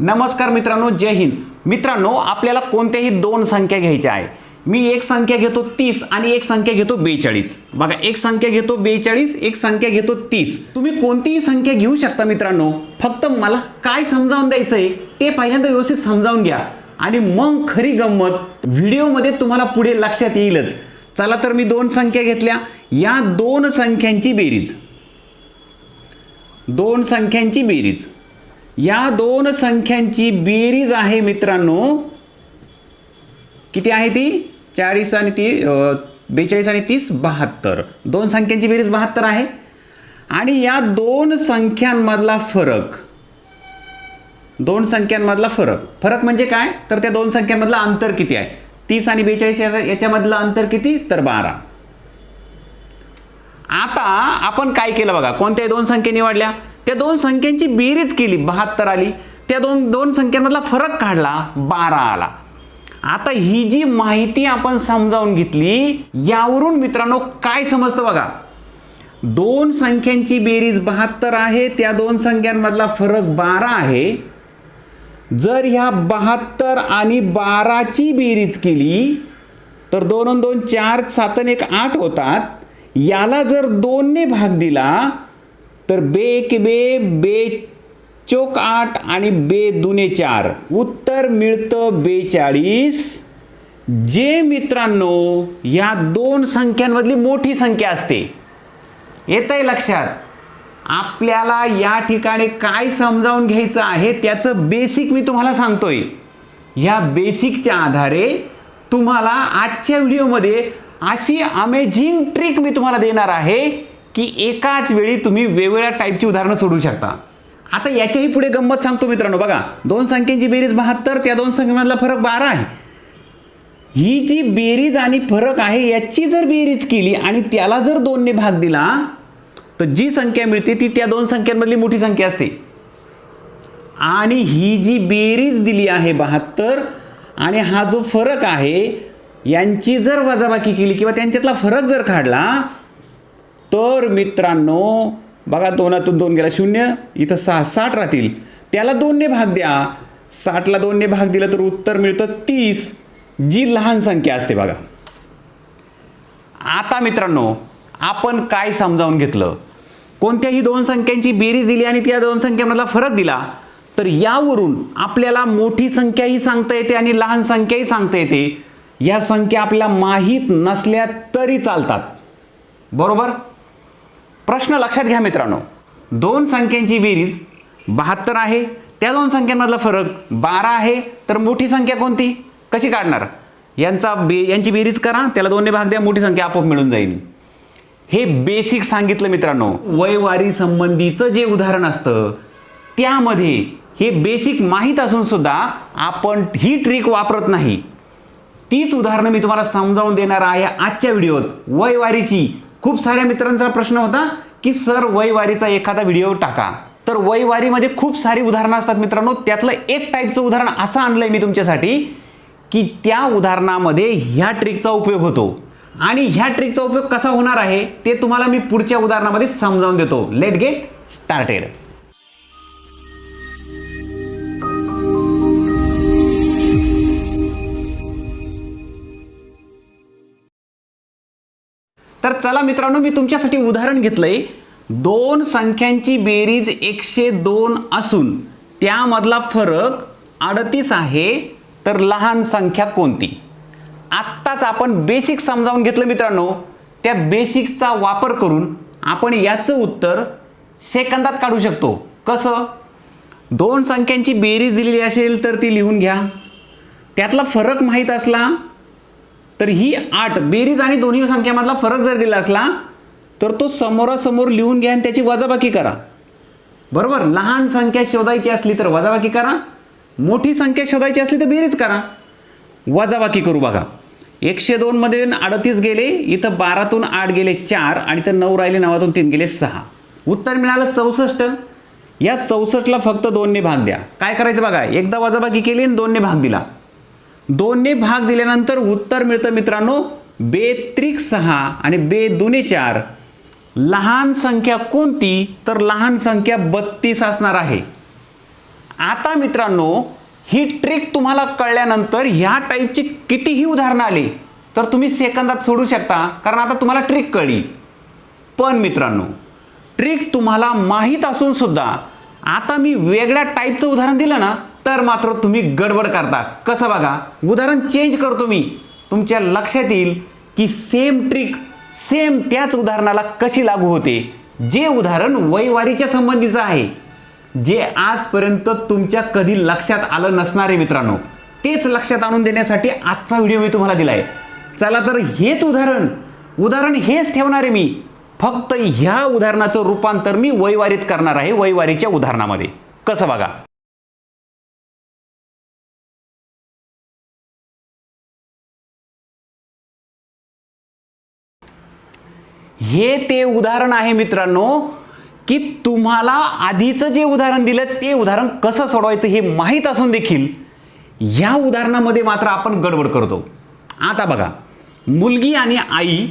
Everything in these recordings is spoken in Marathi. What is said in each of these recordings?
नमस्कार मित्रांनो जय हिंद. मित्रांनो आपल्याला कोणत्याही दोन संख्या घ्यायच्या आहे. मी एक संख्या घेतो तीस आणि एक संख्या घेतो बेचाळीस. बघा एक संख्या घेतो बेचाळीस एक संख्या घेतो तीस. तुम्ही कोणतीही संख्या घेऊ शकता मित्रांनो. फक्त मला काय समजावून द्यायचंय ते पहिल्यांदा व्यवस्थित समजावून घ्या. आणि मग खरी गंमत व्हिडिओमध्ये तुम्हाला पुढे लक्षात येईलच. चला तर मी दोन संख्या घेतल्या. या दोन संख्यांची बेरीज. दोन संख्यांची बेरीज. या दोन संख्यांची बेरीज आहे मित्रांनो. किती आहे ती? चाळीस आणि ती बेचाळीस आणि तीस बहात्तर. दोन संख्यांची बेरीज बहात्तर आहे. आणि या दोन संख्यांमधला फरक दोन संख्यांमधला फरक. फरक म्हणजे काय? तर त्या दोन संख्यांमधलं अंतर किती आहे? तीस आणि बेचाळीस याच्यामधलं अंतर किती? तर बारा. आता आपण काय केलं बघा? कोणत्याही दोन संख्या निवडल्या? त्या दोन संख्यांची बेरीज केली बहात्तर आली. त्या दोन दोन संख्यांमधला फरक काढला बारा आला. आता ही जी माहिती आपण समजावून घेतली यावरून मित्रांनो काय समजतं बघा? दोन संख्यांची बेरीज बहात्तर आहे त्या दोन संख्यांमधला फरक बारा आहे. जर ह्या बहात्तर आणि बाराची बेरीज केली तर दोन दोन चार सातन एक आठ होतात. याला जर दोनने भाग दिला तर बे एक बे बे चोक आठ आणि बे दुने चार. उत्तर मिळतं बेचाळीस. जे मित्रांनो या दोन संख्यांमधली मोठी संख्या असते. येत आहे लक्षात. आपल्याला या ठिकाणी काय समजावून घ्यायचं आहे त्याचं बेसिक मी तुम्हाला सांगतोय. या बेसिकच्या आधारे तुम्हाला आजच्या व्हिडिओमध्ये अशी अमेझिंग ट्रिक मी तुम्हाला देणार आहे. की एकाच वेळी तुम्ही वेगवेगळ्या टाईपची उदाहरणं सोडू शकता. आता याच्याही पुढे गंमत सांगतो मित्रांनो बघा. दोन संख्यांची बेरीज बहात्तर त्या दोन संख्यांमधला फरक बारा आहे. ही जी बेरीज आणि फरक आहे याची जर बेरीज केली आणि त्याला जर दोनने भाग दिला तर जी संख्या मिळते ती त्या दोन संख्यांमधली मोठी संख्या असते. आणि ही जी बेरीज दिली आहे बहात्तर आणि हा जो फरक आहे यांची जर वजाबाकी केली किंवा त्यांच्यातला फरक जर काढला तर मित्रांनो बघा दोनातून दोन गेला शून्य इथं सहा साठ राहतील. त्याला दोनने भाग द्या. साठला दोनने भाग दिला तर उत्तर मिळतं तीस जी लहान संख्या असते बघा. आता मित्रांनो आपण काय समजावून घेतलं? कोणत्याही दोन संख्यांची बेरीज दिली आणि त्या दोन संख्यांमधला फरक दिला तर यावरून आपल्याला मोठी संख्याही सांगता येते आणि लहान संख्याही सांगता येते. या संख्या आपल्याला माहीत नसल्या तरी चालतात. बरोबर? प्रश्न लक्षात घ्या मित्रांनो. दोन संख्यांची बेरीज बहात्तर आहे. त्या दोन संख्यांमधला फरक बारा आहे. तर मोठी संख्या कोणती? कशी काढणार? यांचा बे यांची बेरीज करा. त्याला दोनने भाग द्या. मोठी संख्या आपोआप मिळून जाईल. हे बेसिक सांगितलं मित्रांनो. वयवारी संबंधीचं जे उदाहरण असतं त्यामध्ये हे बेसिक माहीत असून सुद्धा आपण ही ट्रिक वापरत नाही. तीच उदाहरणं मी तुम्हाला समजावून देणार आहे आजच्या व्हिडिओत. वयवारीची खूप साऱ्या मित्रांचा प्रश्न होता की सर वयवारीचा एखादा व्हिडिओ टाका. तर वयवारीमध्ये खूप सारी उदाहरणं असतात मित्रांनो. त्यातलं एक टाईपचं उदाहरण असं आणलंय मी तुमच्यासाठी की त्या उदाहरणामध्ये ह्या ट्रिकचा उपयोग होतो. आणि ह्या ट्रिकचा उपयोग कसा होणार आहे ते तुम्हाला मी पुढच्या उदाहरणामध्ये समजावून देतो. लेट गेट स्टार्टेड तर चला मित्रांनो मी तुमच्यासाठी उदाहरण घेतलंय. दोन संख्यांची बेरीज एकशे दोन असून त्यामधला फरक अडतीस आहे तर लहान संख्या कोणती? आत्ताच आपण बेसिक समजावून घेतलं मित्रांनो. त्या बेसिकचा वापर करून आपण याचं उत्तर सेकंदात काढू शकतो. कसं? दोन संख्यांची बेरीज दिलेली असेल तर ती लिहून घ्या. त्यातला फरक माहीत असला तर ही आठ बेरीज आणि दोन्ही संख्यामधला फरक जर दिला असला तर तो समोरासमोर लिहून घ्या आणि त्याची वजाबाकी करा. बरोबर? लहान संख्या शोधायची असली तर वजाबाकी करा. मोठी संख्या शोधायची असली तर बेरीज करा. वजाबाकी करू बघा. एकशे दोनमध्ये अडतीस गेले इथं बारातून आठ गेले चार आणि तर नऊ राहिले नवातून तीन गेले सहा. उत्तर मिळालं चौसष्ट. या चौसष्टला फक्त दोनने भाग द्या. काय करायचं बघा? एकदा वजाबाकी केली आणि दोनने भाग दिला. दोनने भाग दिल्यानंतर उत्तर मिळतं मित्रांनो बे त्रिक सहा आणि बे दुने चार. लहान संख्या कोणती? तर लहान संख्या बत्तीस असणार आहे. आता मित्रांनो ही ट्रिक तुम्हाला कळल्यानंतर ह्या टाईपची कितीही उदाहरणं आली तर तुम्ही सेकंदात सोडू शकता कारण आता तुम्हाला ट्रिक कळली. पण मित्रांनो ट्रिक तुम्हाला माहीत असून सुद्धा आता मी वेगळ्या टाईपचं उदाहरण दिलं ना तर मात्र तुम्ही गडबड करता. कसं बघा? उदाहरण चेंज करतो मी. तुमच्या लक्षात येईल की सेम ट्रिक सेम त्याच उदाहरणाला कशी लागू होते? जे उदाहरण वैवारीच्या संबंधीचं आहे. जे आजपर्यंत तुमच्या कधी लक्षात आलं नसणारे मित्रांनो. तेच लक्षात आणून देण्यासाठी आजचा व्हिडिओ मी तुम्हाला दिलाय. चला तर हेच उदाहरण. उदाहरण हेच ठेवणार आहे मी. फक्त ह्या उदाहरणाचं रूपांतर मी वैवारीत करणार आहे वैवारीच्या उदाहरणामध्ये. कसं बघा? हे ते उदाहरण आहे मित्रांनो की तुम्हाला आधीचं जे उदाहरण दिलं ते उदाहरण कसं सोडवायचं हे माहीत असून देखील या उदाहरणामध्ये मात्र आपण गडबड करतो. आता बघा मुलगी आणि आई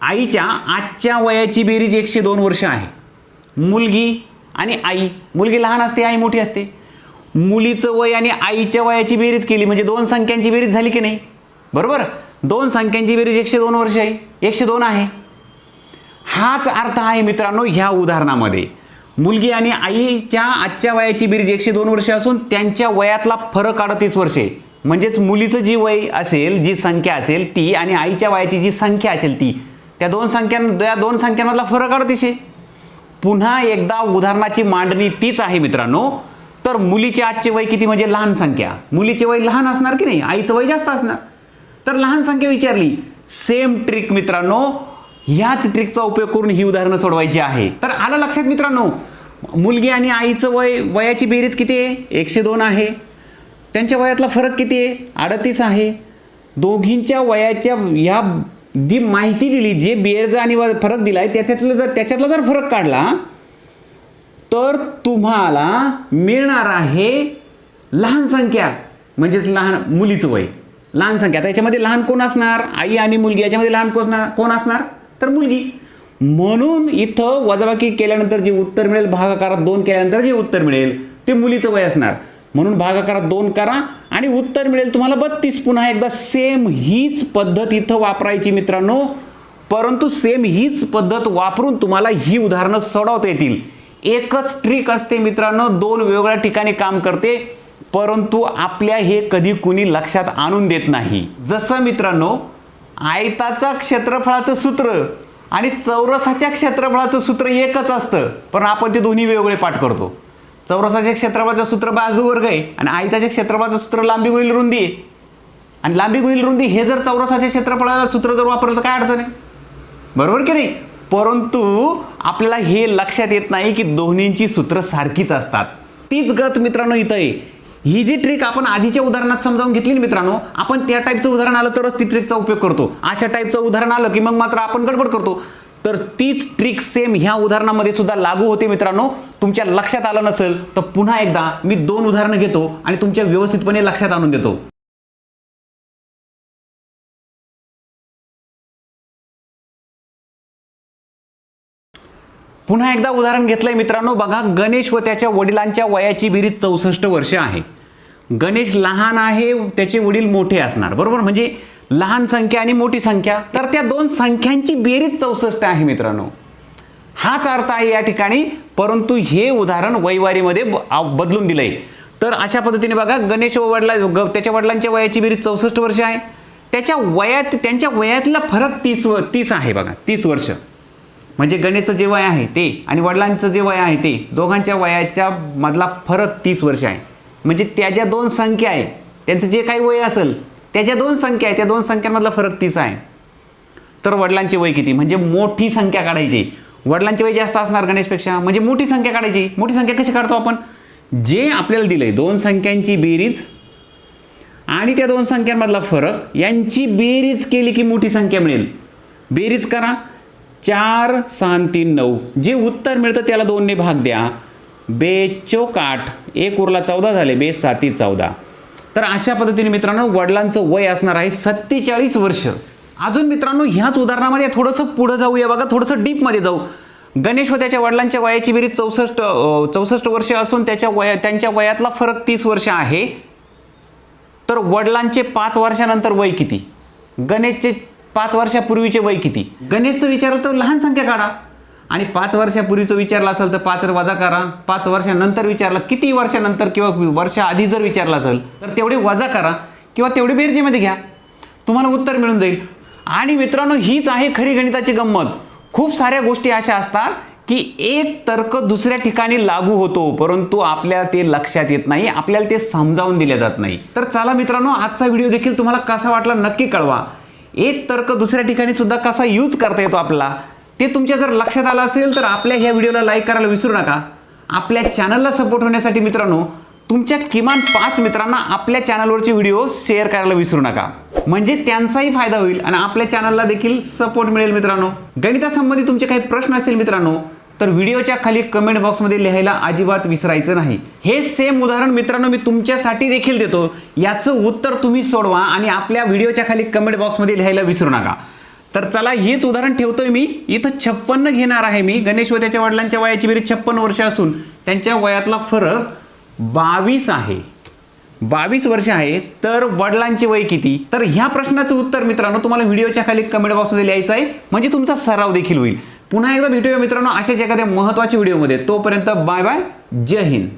आईच्या आजच्या वयाची बेरीज एकशे दोन वर्ष आहे. मुलगी आणि आई मुलगी लहान असते आई मोठी असते. मुलीचं वय आणि आईच्या वयाची बेरीज केली म्हणजे दोन संख्यांची बेरीज झाली की नाही? बरोबर? दोन संख्यांची बेरीज एकशे दोन वर्ष आहे. एकशे दोन आहे. हाच अर्थ आहे मित्रांनो ह्या उदाहरणामध्ये. मुलगी आणि आईच्या आजच्या वयाची बेरीज एकशे दोन वर्षे असून त्यांच्या वयातला फरक अडतीस वर्षे. म्हणजेच मुलीचं जी वय असेल जी संख्या असेल ती आणि आईच्या वयाची जी संख्या असेल ती त्या दोन संख्यां त्या दोन संख्यांमधला फरक अडतीस आहे पुन्हा एकदा उदाहरणाची मांडणी तीच आहे मित्रांनो. तर मुलीचे आजचे वय किती? म्हणजे लहान संख्या. मुलीचे वय लहान असणार की नाही? आईचं वय जास्त असणार. तर लहान संख्या विचारली. सेम ट्रिक मित्रांनो. ह्याच ट्रिकचा उपयोग करून ही उदाहरणं सोडवायची आहे. तर आलं लक्षात मित्रांनो मुलगी आणि आईचं वय वयाची बेरीज किती आहे? एकशे दोन आहे. त्यांच्या वयातला फरक किती आहे? अडतीस आहे. दोघींच्या वयाच्या ह्या जी माहिती दिली जे बेरजा आणि व- फरक दिलाय त्याच्यातलं जर त्याच्यातला जर फरक काढला तर तुम्हाला मिळणार आहे लहान संख्या म्हणजेच लहान मुलीचं वय. लहान संख्या. आता याच्यामध्ये लहान कोण असणार? आई आणि मुलगी. याच्यामध्ये लहान कोण असणार? कोण असणार? तर मुलगी म्हणून इथं वजाबाकी केल्यानंतर जे उत्तर मिळेल भागाकारात दोन केल्यानंतर जे उत्तर मिळेल ते मुलीचं वय असणार. म्हणून भागाकारात दोन करा आणि उत्तर मिळेल तुम्हाला बत्तीस. पुन्हा एकदा सेम हीच पद्धत इथं वापरायची मित्रांनो. परंतु सेम हीच पद्धत वापरून तुम्हाला ही उदाहरणं सोडवता येतील. एकच ट्रिक असते मित्रांनो दोन वेगवेगळ्या ठिकाणी काम करते परंतु आपल्या हे कधी कुणी लक्षात आणून देत नाही. जसं मित्रांनो आयताचा क्षेत्रफळाचं सूत्र आणि चौरसाच्या क्षेत्रफळाचं सूत्र एकच असतं. पण आपण ते दोन्ही वेगवेगळे पाठ करतो. चौरसाच्या क्षेत्रफळाचं सूत्र बाजू वर्ग आहे आणि आयताच्या क्षेत्रफळाचं सूत्र लांबी गुणिले रुंदी आहे. आणि लांबी गुणिले रुंदी हे जर चौरसाच्या क्षेत्रफळाचं सूत्र जर वापरलं तर काय अडचण आहे? बरोबर की नाही? परंतु आपल्याला हे लक्षात येत नाही की दोन्हींची सूत्र सारखीच असतात. तीच गत मित्रांनो इथं आहे. ही जी ट्रिक आपण आधीच्या उदाहरणात समजावून घेतली ना मित्रांनो आपण त्या टाईपचं उदाहरण आलं तरच ती ट्रिकचा उपयोग करतो. अशा टाईपचं उदाहरण आलं की मग मात्र आपण गडबड करतो. तर तीच ट्रिक सेम ह्या उदाहरणामध्ये सुद्धा लागू होते मित्रांनो. तुमच्या लक्षात आलं नसेल तर पुन्हा एकदा मी दोन उदाहरणं घेतो आणि तुमच्या व्यवस्थितपणे लक्षात आणून देतो. पुन्हा एकदा उदाहरण घेतलंय मित्रांनो बघा गणेश व त्याच्या वडिलांच्या वयाची बिरीज चौसष्ट वर्ष आहे. गणेश लहान आहे त्याचे वडील मोठे असणार. बरोबर? म्हणजे लहान संख्या आणि मोठी संख्या. तर त्या दोन संख्यांची बेरीज चौसष्ट आहे मित्रांनो. हाच अर्थ आहे या ठिकाणी. परंतु हे उदाहरण वैवारीमध्ये ब- आव- बदलून दिलंय. तर अशा पद्धतीने बघा गणेश व वडिला ग- त्याच्या वडिलांच्या वयाची बेरीज चौसष्ट वर्ष आहे. त्याच्या वयात त्यांच्या वयातला फरक तीस व तीस आहे बघा तीस वर्ष. म्हणजे गणेशचं जे वय आहे ते आणि वडिलांचं जे वय आहे ते दोघांच्या वयाच्या मधला फरक तीस वर्ष आहे. म्हणजे त्या ज्या दोन संख्या आहे त्यांचं जे काही वय असेल त्या ज्या दोन संख्या आहे त्या दोन संख्यांमधला फरक तीच आहे. तर वडिलांचे वय किती? म्हणजे मोठी संख्या काढायची. वडिलांचे वय जास्त असणार गणेशपेक्षा. म्हणजे मोठी संख्या काढायची. मोठी संख्या कशी काढतो आपण? जे आपल्याला दिलंय दोन संख्यांची बेरीज आणि त्या दोन संख्यांमधला फरक यांची बेरीज केली की मोठी संख्या मिळेल. बेरीज करा. चार सहा तीन नऊ. जे उत्तर मिळतं त्याला दोनने भाग द्या. बे चोक आठ एक उरला चौदा झाले बे साती चौदा. तर अशा पद्धतीने मित्रांनो वडिलांचं वय असणार आहे सत्तेचाळीस वर्ष. अजून मित्रांनो ह्याच उदाहरणामध्ये थोडंसं पुढं जाऊया बघा थोडंसं डीपमध्ये जाऊ. गणेश व त्याच्या वडिलांच्या वयाची बेरीज चौसष्ट चौसष्ट वर्ष असून त्याच्या वया त्यांच्या वयातला फरक तीस वर्ष आहे. तर वडिलांचे पाच वर्षानंतर वय किती? गणेशचे पाच वर्षापूर्वीचे वय किती? गणेशचं विचारलं तर लहान संख्या काढा. आणि पाच वर्षापूर्वीचं विचारलं असेल तर पाच वजा करा. पाच वर्षानंतर विचारलं किती वर्षानंतर किंवा वर्षाआधी जर विचारलं असेल तर तेवढे वजा करा किंवा तेवढे बेरजेमध्ये घ्या. तुम्हाला उत्तर मिळून जाईल. आणि मित्रांनो हीच आहे खरी गणिताची गंमत. खूप साऱ्या गोष्टी अशा असतात की एक तर्क दुसऱ्या ठिकाणी लागू होतो परंतु आपल्या ते लक्षात येत नाही आपल्याला ते समजावून दिले जात नाही. तर चला मित्रांनो आजचा व्हिडिओ देखील तुम्हाला कसा वाटला नक्की कळवा. एक तर्क दुसऱ्या ठिकाणी सुद्धा कसा यूज करता येतो आपला ते तुमच्या जर लक्षात आलं असेल तर आपल्या ह्या व्हिडिओला लाईक करायला विसरू नका. आपल्या चॅनलला सपोर्ट होण्यासाठी मित्रांनो तुमच्या किमान पाच मित्रांना आपल्या चॅनलवरचे व्हिडिओ शेअर करायला विसरू नका. म्हणजे त्यांचाही फायदा होईल आणि आपल्या चॅनलला देखील सपोर्ट मिळेल मित्रांनो. गणितासंबंधी तुमचे काही प्रश्न असतील मित्रांनो तर व्हिडिओच्या खाली कमेंट बॉक्समध्ये लिहायला अजिबात विसरायचं नाही. हे सेम उदाहरण मित्रांनो मी तुमच्यासाठी देखील देतो. याचं उत्तर तुम्ही सोडवा आणि आपल्या व्हिडिओच्या खाली कमेंट बॉक्समध्ये लिहायला विसरू नका. तर चला हेच उदाहरण ठेवतोय मी. इथं छप्पन्न घेणार आहे मी. गणेश व त्याच्या वडिलांच्या वयाची बेरीज छप्पन वर्ष असून त्यांच्या वयातला फरक बावीस आहे. बावीस वर्ष आहे. तर वडिलांचे वय किती? तर ह्या प्रश्नाचं उत्तर मित्रांनो तुम्हाला व्हिडिओच्या खाली कमेंट बॉक्समध्ये लिहायचं आहे. म्हणजे तुमचा सराव देखील होईल. पुन्हा एकदा भेटूया मित्रांनो अशाच एखाद्या महत्त्वाच्या व्हिडिओमध्ये. तोपर्यंत बाय बाय जय हिंद.